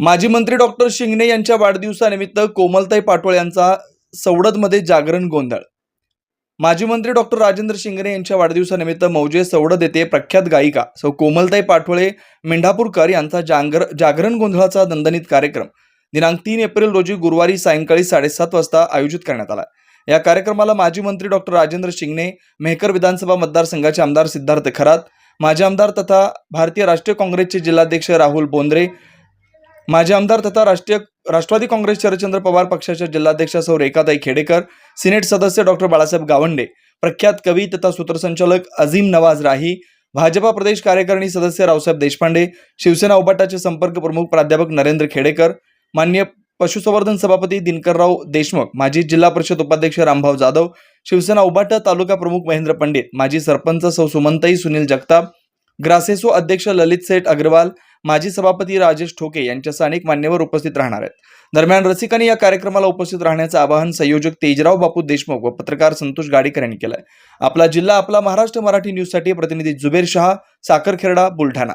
माजी मंत्री डॉक्टर शिंगणे यांच्या वाढदिवसानिमित्त कोमलताई पाटोळ यांचा सवडदमध्ये जागरण गोंधळ. माजी मंत्री डॉक्टर राजेंद्र शिंगणे यांच्या वाढदिवसानिमित्त मौजे सवडत येथे प्रख्यात गायिका सौ कोमलताई पाटोळे मेंढापूरकर यांचा जागर जागरण गोंधळाचा दणदणीत कार्यक्रम. दिनांक तीन एप्रिल रोजी गुरुवारी सायंकाळी साडेसात वाजता आयोजित करण्यात आला. या कार्यक्रमाला माजी मंत्री डॉक्टर राजेंद्र शिंगणे मेहकर विधानसभा मतदारसंघाचे आमदार सिद्धार्थ खरात माजी आमदार तथा भारतीय राष्ट्रीय काँग्रेसचे जिल्हाध्यक्ष राहुल बोंद्रे माजी आमदार तथा राष्ट्रीय राष्ट्रवादी काँग्रेस शरदचंद्र पवार पक्षाच्या जिल्हाध्यक्षा सौ रेखाताई खेडेकर सिनेट सदस्य डॉक्टर बाळासाहेब गावंडे प्रख्यात कवी तथा सूत्रसंचालक अझीम नवाज राही भाजपा प्रदेश कार्यकारिणी सदस्य रावसाहेब देशपांडे शिवसेना उबाटाचे संपर्क प्रमुख प्राध्यापक नरेंद्र खेडेकर मान्य पशुसंवर्धन सभापती दिनकरराव देशमुख माजी जिल्हा परिषद उपाध्यक्ष रामभाऊ जाधव शिवसेना उबाटा तालुका प्रमुख महेंद्र पंडित माजी सरपंच सौ सुमंताई सुनील जगताप ग्रासेसो अध्यक्ष ललित सेठ अग्रवाल माजी सभापती राजेश ठोके यांच्यासह अनेक मान्यवर उपस्थित राहणार आहेत. दरम्यान रसिकांनी या कार्यक्रमाला उपस्थित राहण्याचं आवाहन संयोजक तेजराव बापू देशमुख व पत्रकार संतोष गाडीकर यांनी केलंय. आपला जिल्हा आपला महाराष्ट्र मराठी न्यूजसाठी प्रतिनिधी जुबेर शहा साखरखेरडा बुलढाणा.